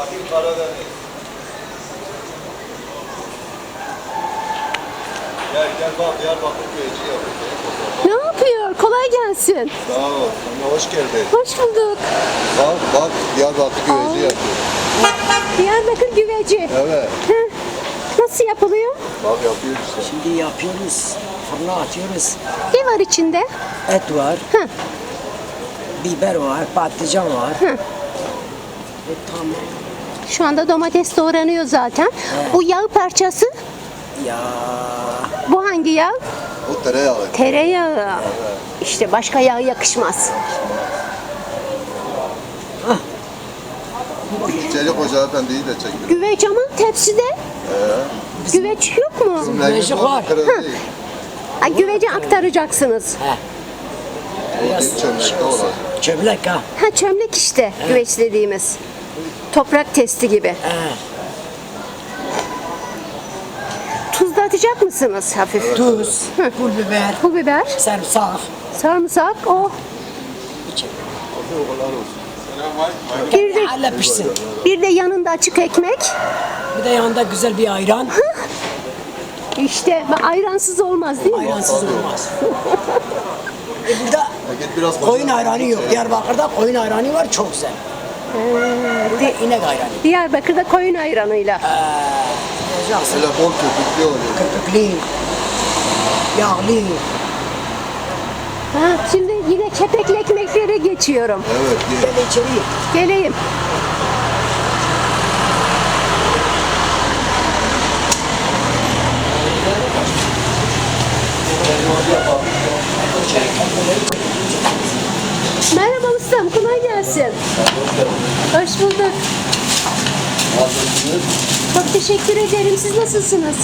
Artvin Karadeniz. Gel gel bak Diyarbakır güveci yapıyor. Ne yapıyor? Kolay gelsin. Sağ ol. Sana hoş geldin. Hoş bulduk. Bak bak Diyarbakır güveci yapıyor. Diyarbakır güveci. Evet. Heh. Nasıl yapılıyor? Bak yapıyor işte. Şimdi yapıyoruz. Fırına atıyoruz. Ne var içinde? Et var. Hı. Biber var. Patlıcan var. Hı. E, tamam. Şu anda domates doğranıyor zaten. Bu yağ parçası. Ya Bu hangi yağ? Bu tereyağı. Tereyağı. İşte başka yağ yakışmaz. Çelik Hoca Efendi'yi de çekiyor. Güveç ama tepside. Güveç yok mu? Güveci var. Değil. Ha, güveci aktaracaksınız. he. Biraz çömlekte olacak. Çömlek ha. Ha çömlek işte güveç dediğimiz. Toprak testi gibi. He. Tuz da atacak mısınız hafif? Tuz, pul biber, Pul biber, sarımsak. sarımsak, olsun. Bir de, pişsin. bir de yanında açık ekmek. Bir de yanında güzel bir ayran. İşte bak, ayransız olmaz değil mi? Ayransız olmaz. e burada koyun ayranı yok. Diyarbakır'da koyun ayranı var çok güzel. Burada inek ayranı. Diyarbakır'da koyun ayranıyla. Yapacaksın. Böyle bol köpüklü oluyor. Köpüklü, yağlı. Ha, şimdi yine kepekli ekmeklere geçiyorum. Evet. Gel içeri. Geleyim. Merhaba ustam, kolay gelsin. Hoş bulduk. Nasılsınız? Çok teşekkür ederim. Siz nasılsınız?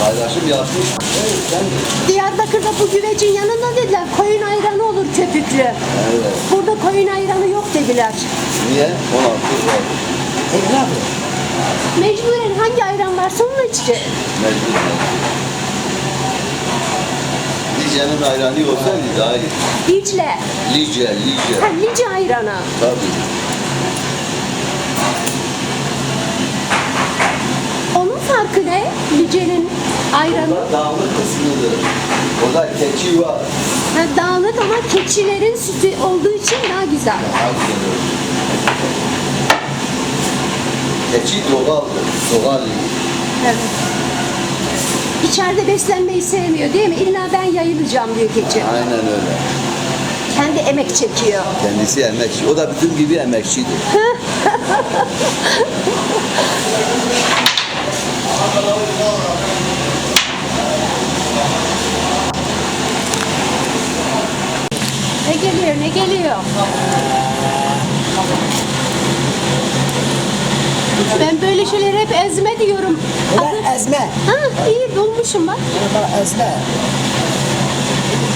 Paylaşım yapmış. Diyarbakır'da bu güvecin yanında dediler koyun ayranı olur köpüklü. Evet. Burada koyun ayranı yok dediler. Niye? 16 var. Evlat. Mecburen hangi ayran varsa onu içeceğiz. Mecbur. Lice'nin ayranı olsaydı daha iyi. Dicle. Lice, Lice. Ha, Lice ayranı. Tabii. Onun farkı ne? Lice'nin ayranı. Dağlık kısmıdır. Orada keçi var. Ha, dağlık ama keçilerin sütü olduğu için daha güzel. Olur. Keçi doğaldır. Doğal. Evet. İçeride beslenmeyi sevmiyor değil mi? İlla ben yayılacağım diyor keçi. Aynen öyle. Kendi emek çekiyor. Kendisi emekçi. O da bizim gibi emekçidir. Ne geliyor ne geliyor? Ben böyle şeyler hep ezme diyorum. Ulan ezme. Ha iyi bulmuşum bak. Bak ezme.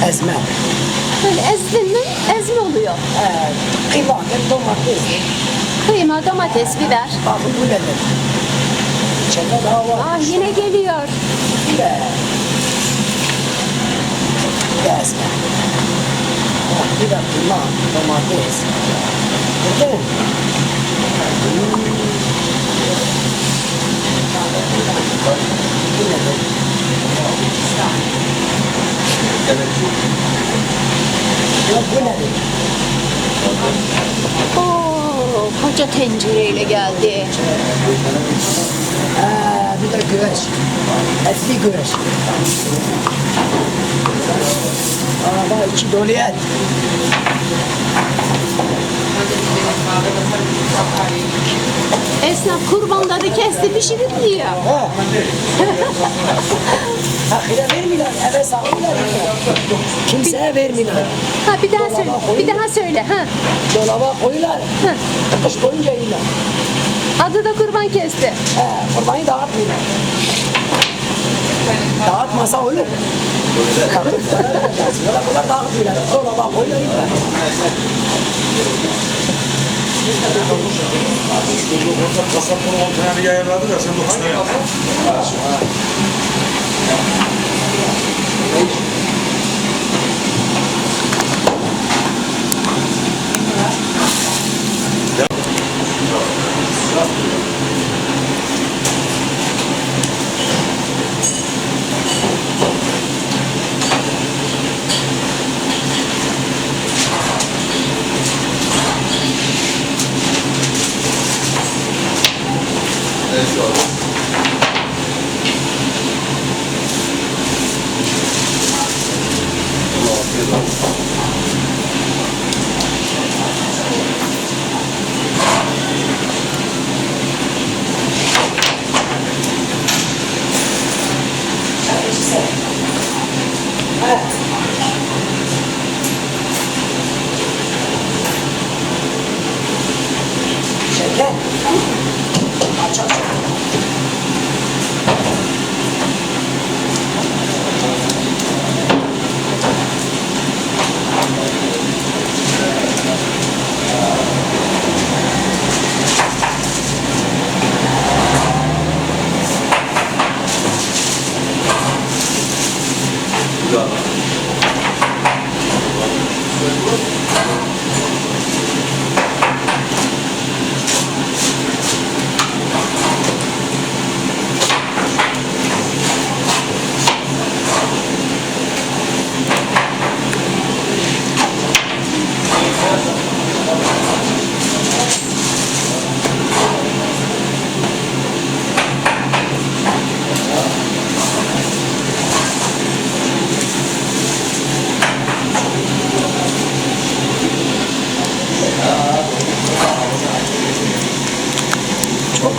Ezme. Böyle ezdin mi ezme oluyor. Ee, kıymadır, domates. Kıyma, domates, biber. Bak bu nedir? İçeride daha var. Ah yine geliyor. Bir de ezme. Bak de kıyma, domates. Gördün mü? Bu nedir? Ya bu nedir? Oo, koca tencereyle geldi. Ee, bir de güveç. Etli güveç. Aa, bak içi dolu et. Esnaf kurbanları kesti pişirip yiyor. Ha. Fakire vermiyorlar, eve sağlıyorlar. Kimseye vermiyorlar. Ha bir daha söyle. Bir daha söyle. Ha. Dolaba koyuyorlar. Ha. Kış boyunca yiyorlar. Adı da kurban kesti. He, kurbanı dağıtmıyorlar. Dağıtmasa olur. Bunlar dağıtmıyorlar. Dolaba koyuyorlar. Kasapları 10 tane yayarladı da sen 9 tane yaptın.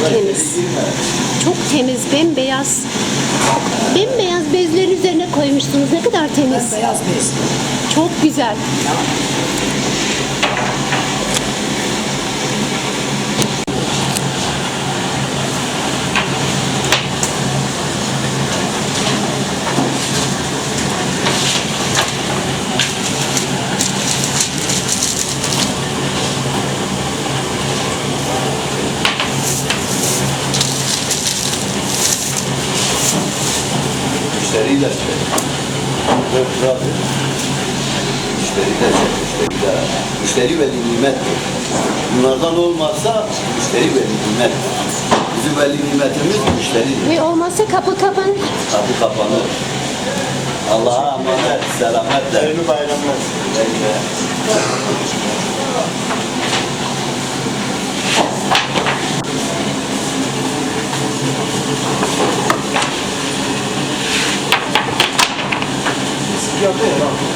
Temiz. Çok temiz, bembeyaz. Bembeyaz bezlerin üzerine koymuşsunuz. Ne kadar temiz. Beyaz bez. Çok güzel. Müşteriyi de çek. Çok güzel. Müşteri de çek. Müşteri de. Müşteri veli nimettir. Bunlardan olmazsa müşteri veli nimet. Bizim veli nimetimiz müşteridir. Ve olmazsa kapı kapanır. Kapı kapanır. Allah'a emanet, selametle. Hayırlı bayramlar. Yapıyor lan.